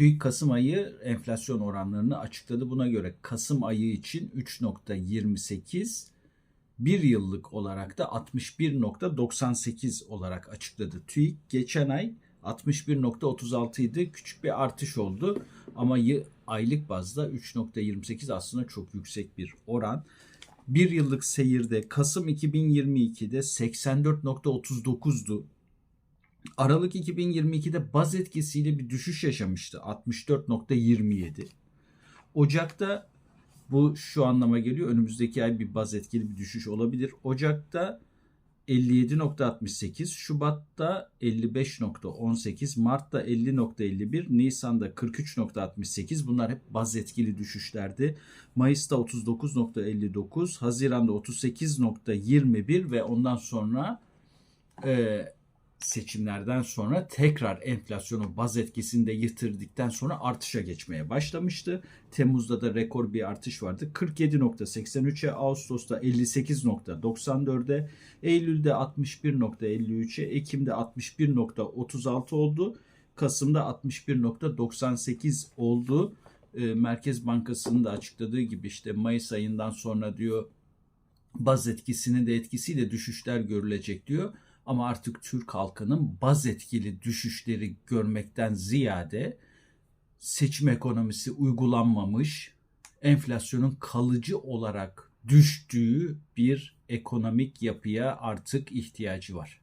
TÜİK Kasım ayı enflasyon oranlarını açıkladı. Buna göre Kasım ayı için 3.28, bir yıllık olarak da 61.98 olarak açıkladı. TÜİK geçen ay 61.36 idi. Küçük bir artış oldu ama aylık bazda 3.28 aslında çok yüksek bir oran. Bir yıllık seyirde Kasım 2022'de 84.39'du. Aralık 2022'de baz etkisiyle bir düşüş yaşamıştı. 64.27. Ocak'ta bu şu anlama geliyor. Önümüzdeki ay bir baz etkili bir düşüş olabilir. Ocak'ta 57.68, Şubat'ta 55.18, Mart'ta 50.51, Nisan'da 43.68. Bunlar hep baz etkili düşüşlerdi. Mayıs'ta 39.59, Haziran'da 38.21 ve ondan sonra e, seçimlerden sonra tekrar enflasyonu baz etkisini de yitirdik sonra artışa geçmeye başlamıştı. Temmuz'da da rekor bir artış vardı. 47.83'e, Ağustos'ta 58.94'e, Eylül'de 61.53'e, Ekim'de 61.36 oldu. Kasım'da 61.98 oldu. E, Merkez Bankası'nın da açıkladığı gibi işte Mayıs ayından sonra diyor baz etkisinin de etkisiyle düşüşler görülecek diyor. Ama artık Türk halkının baz etkili düşüşleri görmekten ziyade seçim ekonomisi uygulanmamış, enflasyonun kalıcı olarak düştüğü bir ekonomik yapıya artık ihtiyacı var.